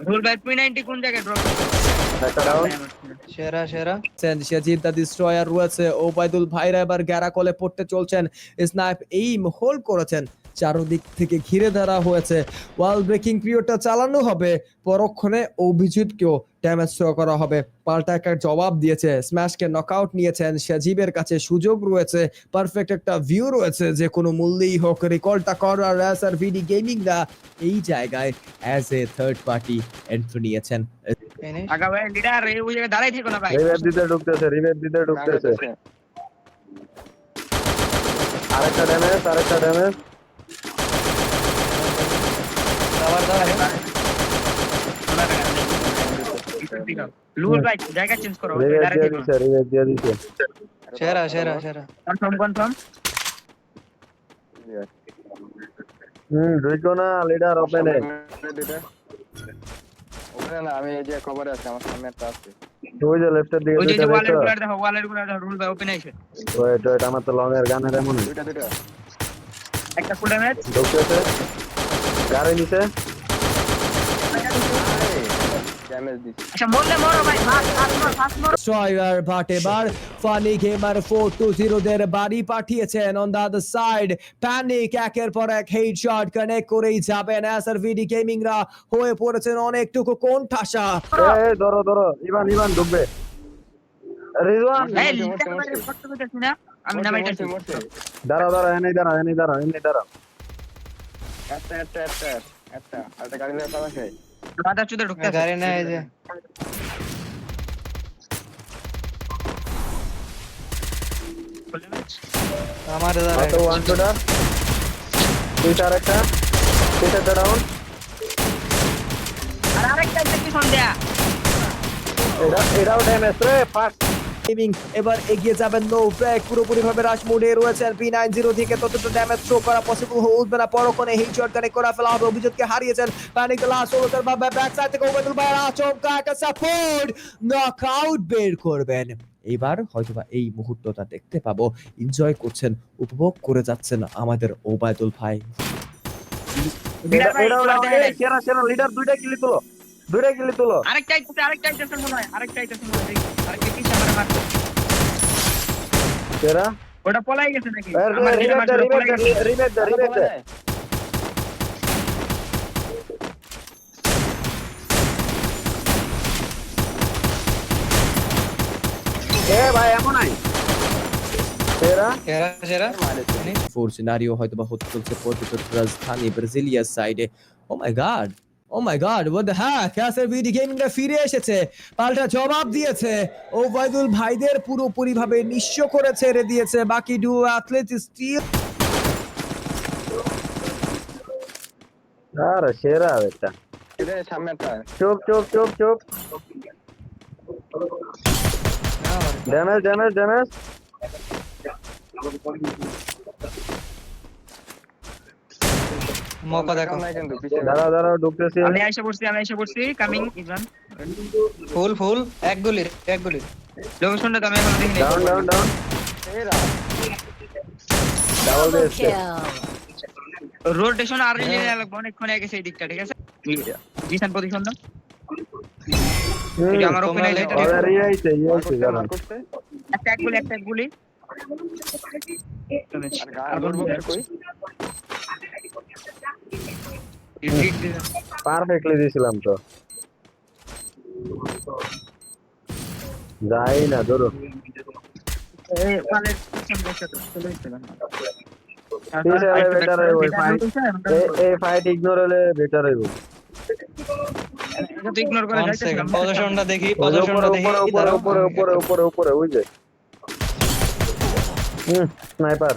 Rule by পি90 কোন জায়গায় drop সেরা সেরা। সেজিদ দা ডিস্ট্রয়ার রয়েছে। ওবায়দুল ভাইরা এবার গ্যারা কলে পড়তে চলছেন। স্নাইপ এইম হোল্ড করেছেন। চারদিক থেকে ঘিরে ধরা হয়েছে। ওয়াল ব্রেকিং পিরিয়ডটা চালানো হবে পরক্ষণে অভিজিৎকেও ড্যামেজ থ্রো করা হবে। পাল্টা একটা জবাব দিয়েছে স্ম্যাশকে নকআউট নিয়েছেন সাজিবের কাছে সুযোগ রয়েছে পারফেক্ট একটা ভিউ রয়েছে যে কোনো মূল্যেই হোক রিকলটা করার আর ভিডি গেমিং দা এই জায়গায় as a third party entry নিয়েছেন। ফিনিশ আগা ভাই লিডার এই ওই জায়গায় দাঁড়াই থেকো না ভাই। রিভাইভ দিতে ঢুকতেছে রিভাইভ দিতে ঢুকতেছে। আরেকটা ড্যামেজ আরেকটা ড্যামেজ দাবার দাবার লুল ভাই জায়গা চেঞ্জ করো রিভাইভ দাঁড়াই দিয়ে থেকো দিছে রিভাইভ দিয়ে দিছে সেরা সেরা সেরা কনফার্ম কনফার্ম হুম ঢুকো না লিডার ওপেনে ওখানে না আমি এই যে খবরে আছে আমার সামনে একটা আছে। ওই যে লেফটের দিকে ওই যে দুইটা ওয়ালের দেখছগুলার দেখো ওয়ালেরগুলার দেখো রুল ভাই ওপেন আইছে ওয়েট ওয়েট আমার তো লং এর গানের এমন। দুইটা দুইটা। একটা ফুল ড্যামেজ ঢুকতেছে গাড়ি নিচে আচ্ছা মরলে মরো ভাই ফাস্ট ফাস্ট মরো ফাস্ট মরো ডেস্ট্রয়ার বাট এবার funny gamer four two zero বাড়ি পাঠিয়েছেন on the other side panic একের পর এক হেড শট কানেক্ট করেই যাবেন এসআর ভিডি গেমিং রা হয়ে পড়েছেন অনেকটুকু কোন ঠাসা এই ধরো ধরো ইভান ইভান ঢুকবে রিজওয়ান আমি নামাইতেছি এনে এনে এনে একটা একটা একটা একটা একটা গাড়ি নিয়ে পালা খাই দাদা চুদে ঢুকতেছে গাড়ি না এই যে ফুল ড্যামেজ আমার কত দাঁড়া ওয়ান শুটার দুইটা আরেকটা তিনটা ডাউন আর আরেকটা কি ফোন দেয়া এটা এটাও ড্যামেজ রে ফাক গেমিং এবার এগিয়ে যাবেন নো ব্রেক পুরোপুরি ভাবে রাশ মোডে রয়েছেন পি নাইন জিরো থেকে ততটা ড্যামেজ থ্রো করা পসিবল উঠবে না, পরক্ষণে হিট শট কানেক্ট করা ফেলা হবে। অভিজিৎকে হারিয়েছেন। প্যানিক লাস্ট ওভার বা ব্যাক সাইড থেকে ওবেদুল ভাই আচমকা একটা সাপোর্ট নক আউট বের করবেন। এবার হয়তোবা এই মুহূর্তটা দেখতে পাবো। এনজয় করছেন, উপভোগ করে যাচ্ছেন আমাদের ওবায়দুল ভাই। লিডার দুইটা কিলি তুলো দুইটা কিলি তুলো আরেকটা আইতেছে আরেকটা আইতেছে মনে হয় আরেকটা আইতেছে মনে হয় দেখি। আরেকটা কি সামনে মারছে। সেরা ওটা পলাই গেছে নাকি? এর আমার যেটা রিভাইভ মারছে দে ওটা পলাই রিভাইভ গেছে। দে রিভাইভ দে রিভাইভ দে। এ ভাই এমন নাই। সেরা সেরা সেরা ফিনিশ ফোর সিনারিও হয়তোবা হতে চলছে পর্যটক রাজধানী ব্রাজিলিয়ার সাইডে ও my god oh my god the hack ক্যাসের ভিডি গেমিংটা ফিরে এসেছে। পাল্টা জবাব দিয়েছে। ওবায়দুল ভাইদের পুরোপুরি ভাবে নিঃস্ব করে ছেড়ে দিয়েছে। বাকি ডু অ্যাথলেট স্টিল আরে সেরা এটা চুপ চুপ চুপ চুপ। ড্যামেজ ড্যামেজ ড্যামেজ মৌকা দেখো। দাঁড়াও দাঁড়াও ঢুকতেছি আমি। আইসা পড়ছি আমি আইসা পড়ছি। কামিং ইভান ফুল ফুল এক গুলির এক গুলির লোকেশনটা তো আমি এখনও দেখিনি। ডাউন ডাউন ডাউন ডাবল দিয়েছে রোটেশন আর রিলে লাগবে অনেকক্ষণ আগে সেই দিকটা ঠিক আছে? জিসান পজিশন দাও। আমার ওপেন আইলে ইয়ে আইছে ইয়ে আইছে করতে একটা এক গুলি একটা এক গুলি। আর কই পারফেক্টলি দিছিলাম তো। যাই না ধরো। বেটার হইব ফাইট এই ফাইট ইগনোর হলে বেটার হইব। ইগনোর করে ওয়ান যাইতেছিলাম। সেকেন্ড পজিশনটা দেখি পজিশনটা দেখি উপরে উপরে উপরে উপরে উপরে উপরে ওই যে। হুম স্নাইপার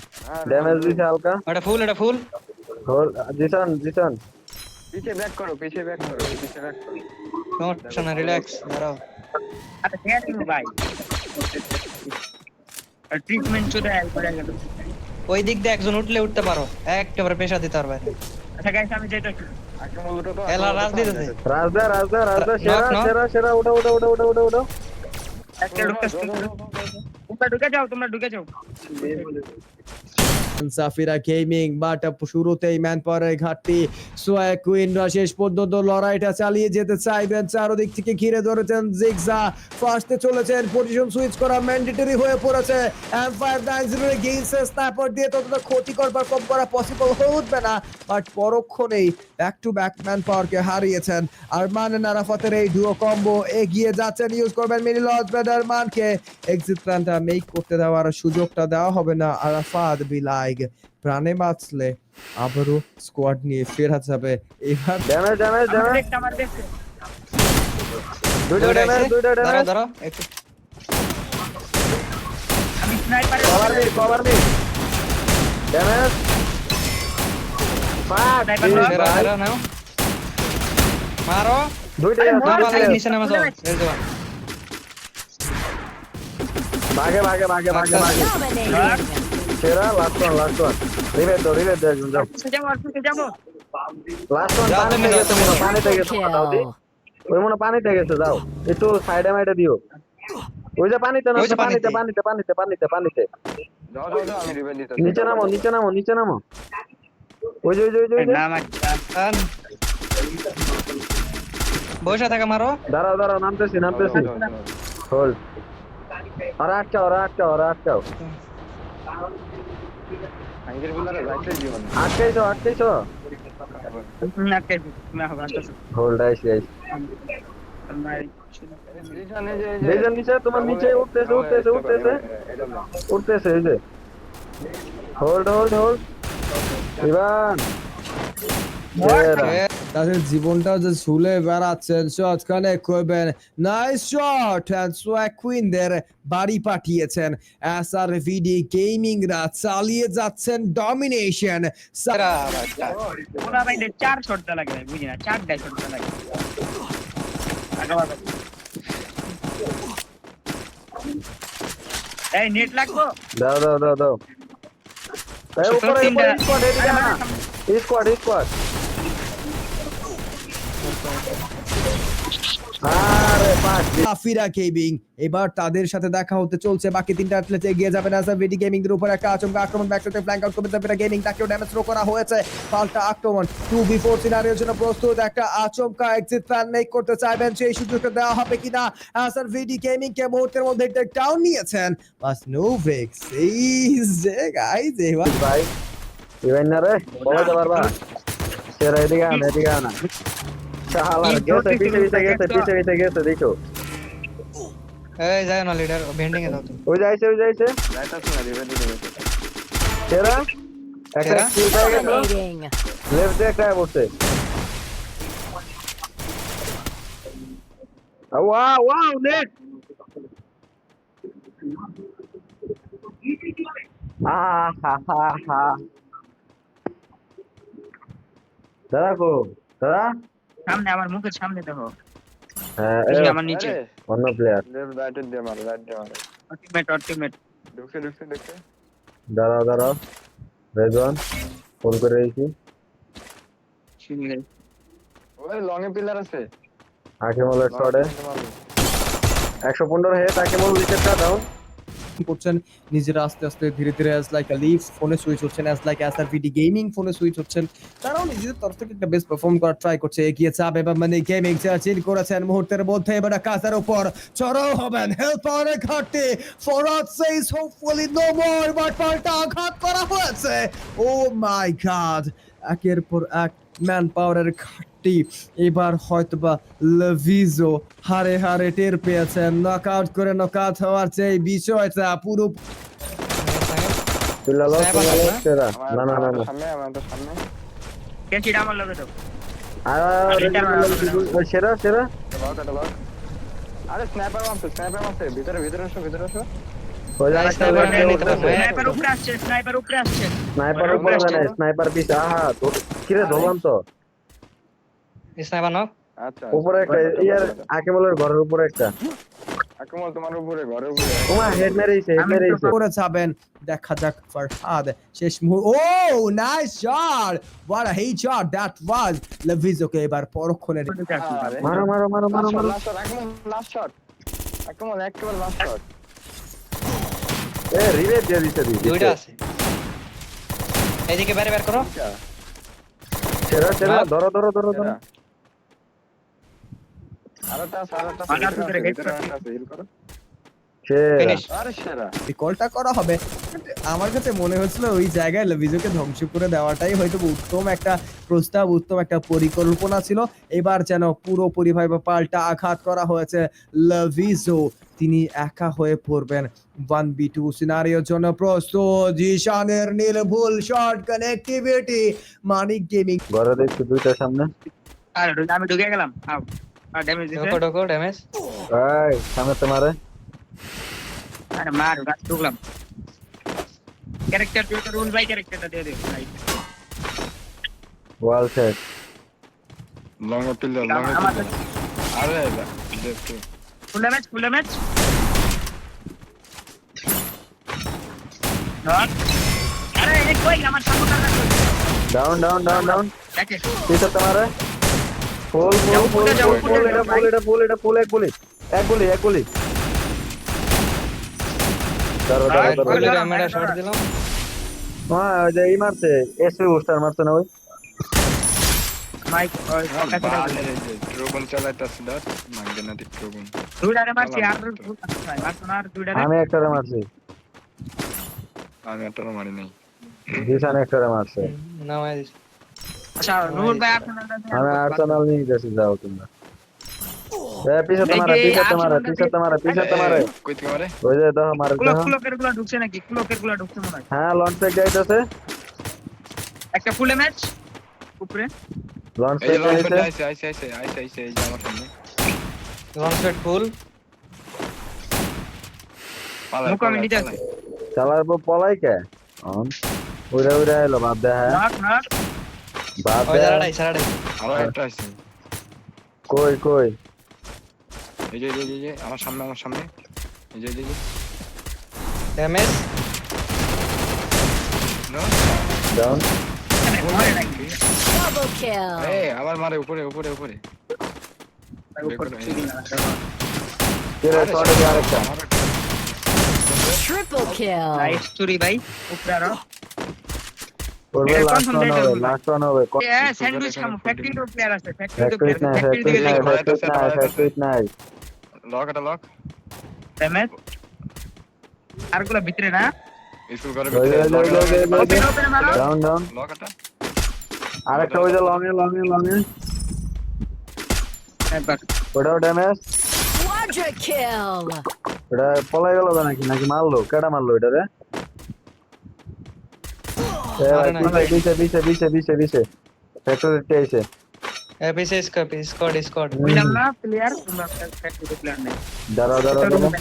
ড্যামেজ দিছে হালকা। এটা ফুল এটা ফুল জিসান জিসান। পিছে ব্যাক করো পিছে ব্যাক করো পিছে ব্যাক করো। সমস্যা না রিল্যাক্স দাঁড়াও। আচ্ছা ঠিক আছে ভাই ট্রিটমেন্ট চলে আয় করে গেল। ওই দিক দিয়ে একজন উঠলে উঠতে পারো একেবারে পেশা দিতে পারবে। আচ্ছা গাইস আমি যেটা তো। এলা রাজ দিতেছে রাজদা রাজদা রাজদা সেরা সেরা সেরা ওটা ওটা ওটা ওটা ওটা একটা ঢুকে তোমরা ঢুকে যাও তোমরা ঢুকে যাও। সাফিরা গেমিং বাট শুরুতেই ম্যান পাওয়ারের ঘাটতি। সোয়া কুইনরা শেষ পর্যন্ত লড়াইটা চালিয়ে যেতে চাইবেন চারদিক থেকে ঘিরে ধরেছেন জিগজা। ফার্স্টে চলেছেন পজিশন সুইচ করা ম্যান্ডেটরি হয়ে পড়েছে। এম ফাইভ নাইন জিরো গেইনসে স্ন্যাপার দিয়ে ততটা ক্ষতিকর পারফর্ম করা পসিবল হয়ে উঠবে না। বাট পরক্ষণেই ব্যাক টু ব্যাক ম্যান পাওয়ারকে হারিয়েছেন। আর মান নারাফতের এই ডুও কম্বো এগিয়ে যাচ্ছেন ইউজ করবেন মিনি লজ ব্রাদার মানকে এক্সিট প্ল্যানটা মেক করতে দেওয়ার সুযোগটা দেওয়া হবে না। আরাফাত বিলাইগ প্রাণে বাঁচলে আবারও স্কোয়াড নিয়ে ফেরা যাবে। এবার ড্যামেজ ড্যামেজ ড্যামেজ দুইটা ড্যামেজ। দুইটা ড্যামেজ একটু। আমি স্নাইপারে cover cover me damage Sniper সেরা সেরা নাও। মারো। নিচে নামা যাও। এই যাও ভাগে ভাগে ভাগে ভাগে ভাগে সেরা লাস্ট ওয়ান লাস্ট ওয়ান রিভেট দাও রিভেট দাও একজন যাও। অফিসে যাব লাস্ট ওয়ান যাও, পানিতে গেছে মনে পানিতে গেছে। ওই মনে পানিতে গেছে যাও। একটু সাইডে মাইডে দিও। ওই যে পানিতে না পানিতে। পানিতে। পানিতে পানিতে পানিতে পানিতে। যাও যাও যাও আমি রিভেল দিতে নিচে নামো নিচে নামো নিচে নামো। ওই যে ওই যে ওই যে। বসে থাকা মারো। দাঁড়াও দাঁড়াও নামতেছি নামতেছি। হোল্ড আর আটকাও আর আটকাও আর আটকাও। আঙ্গের বুলারে যাইতে দিও না আটকাইছো আটকাইছো না কে না হবে আসতেছে হোল্ড আইসি আইসি এইখানে যে দেখছেন নিচে তোমার নিচে উঠতেছে উঠতেছে উঠতেছে উঠতেছে এই যে তাদের জীবনটা যে ঝুলে বেড়াচ্ছেন শট কানেক্ট করবেন নাইস শট এন্ড সোয়াক কুইনদের বাড়ি পাঠিয়েছেন। এস আর ভিডি গেমিং রা চালিয়ে যাচ্ছেন ডমিনেশন সেরা ওরা ভাই চার শট লাগে বুঝি না চার ডাই শট লাগে এই নেট লাগবো? দাও দাও দাও দাও। এই উপরে উপরে স্কোয়াড এদিকে না স্কোয়াড স্কোয়াড আরে পাঁচ সাফিরা গেমিং এবার তাদের সাথে দেখা হতে চলছে। বাকি তিনটা অ্যাথলেট এগিয়ে যাবেন আসার ভিডি গেমিং এর উপর একটা আচমকা আক্রমণ। ব্যাকশটে ফ্ল্যাঙ্ক আউট করবে সাফিরা গেমিং তাকেও ড্যামেজ থ্রো করা হয়েছে। পাল্টা আক্রমণ। টু বি ফোর সিনারিওর জন্য প্রস্তুত একটা আচমকা এক্সিট প্ল্যান মেক করতে চাইবেন। সেই সুযোগটা দেওয়া হবে কিনা? আসার ভিডি গেমিং কে মুহূর্তের মধ্যে টেক ডাউন নিয়েছেন। বাস নো ভেক্স এই যে গাইস এবার ভাই ইভেন না রে? বলাতে পারবা সেরা এদিকে আন এদিকে আনা। শালা গেছে পিছে পিছে গেছে পিছে পিছে গেছে দেখো। এই যায় না লিডার ভেন্ডিং এ দাও তুমি। ওই যাইছে ওই যাইছে যাইতাছ না রিভেল দিতে গেছে সেরা একটা সেরা? কিল পেয়ে গেছে। লেফট দিয়ে একটা পড়ছে ওয়াও ওয়াও নেট আহা হা হা দাদা কো দাদা সামনে আমার মুখের সামনে দেখো। হ্যাঁ আমার নিচে। অন্য প্লেয়ার লেফট রাইট দিয়ে মারো রাইট মারো দাঁড়াও দাঁড়াও। ফোন করে রেখেছি ওই লং এ পিলার আছে। আকিমলের শটে একশো পনেরো হেড আকিমল উইকেটটা দাও। করছেন। নিজেরা আস্তে আস্তে ধীরে ধীরে অ্যাজ লাইক লিভ ফোনে সুইচ হচ্ছেন অ্যাজ লাইক অ্যাজ আর ভিডি গেমিং ফোনে সুইচ হচ্ছেন। তারাও নিজেদের তরফ থেকে একটা বেস্ট পারফর্ম করার ট্রাই করছে। এগিয়ে যাবে বা মানে গেমিং চিল করেছেন মুহূর্তের মধ্যে। এবার কাজের উপর চড়াও হবেন। হেল্প পাওয়ারের ঘাটতি। Forward says hopefully no more but পাল্টা আঘাত করা হয়েছে। ও মাই গড একের পর এক ম্যান পাওয়ারের ঘাটতি। এবার হয়তোবা লভিজো হারে হারে টের পেয়েছেন নক আউট করে নক আউট হওয়ার চেয়ে বিষয়টা পুরো না? না না সামনে আমার লগে তো আর সেরা সেরা। স্নাইপার মারছে স্নাইপার মারছে। ভিতরে ভিতরে আসো ভিতরে আসো ওই জায়গা Sniper নিয়ে নিতে পারব। স্নাইপার উপরে আসছে স্নাইপার উপরে আসছে। স্নাইপার উপরে স্নাইপার পিছ। আহা কিরে ধরলাম তো। স্নাইপার নক আচ্ছা উপরে একটা ইয়ার আকিমলের ঘরের উপরে একটা। আকমল তোমার উপরে ঘরের উপরে। তোমার হেড মেরেছে হেড মেরেছে। করে যাবেন দেখা যাক ফারহাদ শেষ মুহূর্ত ও nice shot what a hey shot that was লেভিজোকে এবার পরক্ষণে মারো মারো মারো মারো মারো লাস্ট শট আকমল একেবারে লাস্ট শট এ রিভেট দিয়ে দিতে দিছে দুইটা আছে। এদিকে বাইরে বের করো। ছেড়া ছেড়া ধরো ধরো ধরো ধরো আরেকটা আছে, আরেকটা আছে, মাথা ভিতরে ভিতরে আছে, গেট ভিতরে আরেকটা আছে, heal করো। সেরা ফিনিশ আরে সেরা। কলটা করা হবে। আমার কাছে মনে হচ্ছিল ওই জায়গায় লভিজোকে ধ্বংস করে দেওয়াটাই হয়তো উত্তম একটা প্রস্তাব উত্তম একটা পরিকল্পনা ছিল। এবার যেন পুরোপুরি ভাবে পাল্টা আঘাত করা হয়েছে লভিজো তিনি একা হয়ে পড়বেন। ওয়ান বি টু সিনারিওর জন্য প্রস্তুত জিশানের নির্ভুল শর্ট কানেক্টিভিটি মানিক গেমিং সামনে। আর আমি ঢুকে গেলাম। আর ড্যামেজ দিছে ঢোকো ঢোকো ড্যামেজ এই সামনে তোমারে আরে মার গাছ ঢুকলাম ক্যারেক্টার দিয়ে তো রুল বাই ক্যারেক্টারটা দিয়ে দে ভাই ওয়াল সেট Long এ pillar, long এ আমার pillar। আরে এলা, দেখতে। Full damage full damage not আরে এই কই আমার সামনে না এটা যাও, ফুল এটা ফুল এটা ফুল এক শট দিলাম। হ্যাঁ ওই যে ই মারছে এসপি বুস্টার মারছে না ওই। মাইক ওই কাছে বালের এই যে, ড্রোগন চালাইতাছে ধর, মাগবে না ঠিক ড্রোগন। দুইটারে মারছি আর ভাই না আর দুইটারে আমি একটারে মারছি। আমি একটারও মারি নাই। একটারে মারছে। আচ্ছা নুর ভাই আর্সেনাল নিয়ে গেছি যাও তোমরা। পিছে তোমারে পিছে তোমারে পিছে তোমারে পিছে তোমারে কই থেকে ওই যে দেখো মারে কুলো দেখো। গুলা ঢুকছে নাকি? কুলোকেরগুলা ঢুকছে মনে হয়। হ্যাঁ লঞ্চ প্যাক যাইতেছে একটা ফুল ম্যাচ উপরে। লঞ্চ প্যাক long আইছে, আইছে, আইছে, আইছে, আইছে, এই আমার সামনে। লং শট ফুল পালায়, মুখ আমি পালায়, নিতে পালায়। চালার পলাই কে? অন। উড়ে উড়ে এলো বাদ দে হ্যাঁ নক নক বাদ ওই দে দাঁড়াই সারাড়াই আরও একটা আছে। কই কই? এই যে, এই যে, আমার সামনে আমার সামনে। এই যে, এই যে, ড্যামেজ No? ডাউন এখানে ভয় নাকি Double kill. এই, আবার মারে উপরে উপরে উপরে। উপরে সিঁড়ি না কে রে শর্টে দিয়ে আরেকটা। আমার একটা- Triple kill. নাইস চুরি ভাই। উপরে আরও। করবে লাস্ট confirm হবে হবে। লাস্ট ওয়ান হবে এ স্যান্ডউইচ খামু ফ্যাক্টরি তো প্লেয়ার আছে ফ্যাক্টরি তো ফ্যাক্টরি ফ্যাক্টরি দিকে ফ্যাক্টরি ফ্যাক্টরি নাই ফ্যাক্টরি নাই লক এটা লক ড্যামেজ আরগুলা ভিতরে না স্কুল করে ওই যে, ওই যে, ওই যে, ওই যে, ওই যে। ওপেন ওপেন মারো ডাউন ডাউন লক এটা আরেকটা ওই যে লং এ লং এ লং এ একবার ওটাও ড্যামেজ. ওটা পলাই গেল নাকি নাকি মারলো কেডা মারলো এটা রে এ ভাই, মারে নাই। পিছে পিছে পিছে পিছে পিছে ফ্যাক্টরিতে এসে এপিসি স্কোপ স্কোয়াড স্কোয়াড বুঝলাম না প্লেয়ার তোমরা ফ্যাক্টরি প্লেয়ার নেই দাঁড়াও দাঁড়াও দাঁড়াও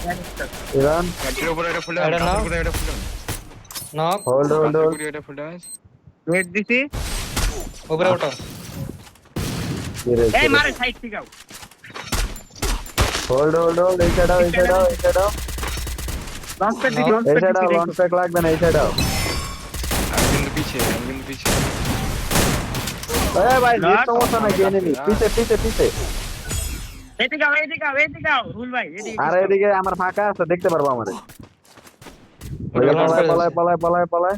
ইরান ফ্যাক্টরির উপরে এটা ফুল এটা ড্যামেজ নাও। উপরে এটা full damage knock hold hold hold factory এটা ফুল ড্যামেজ ওয়েট দিছি উপরে ওঠো এই মারে সাইড থেকে আও হোল্ড হোল্ড হোল্ড এই সাইডাও এই সাইডাও এই সাইডাও পিছিয়ে আমি কিন্তু পিছিয়ে ভাই না, নেট সমস্যা নাকি এনিমি পিছে পিছে পিছে। এদিকে আও এদিকে আও এদিকে আও। রুল ভাই এদিকে আর এদিকে আমার ফাঁকা আছে দেখতে পারব আমারে পলায় পলায়। পলায় পলায় পলায়।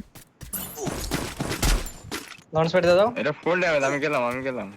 লঞ্চ দিয়ে দাও। এটা ফুল ড্যামেজ আমি গেলাম আমি গেলাম।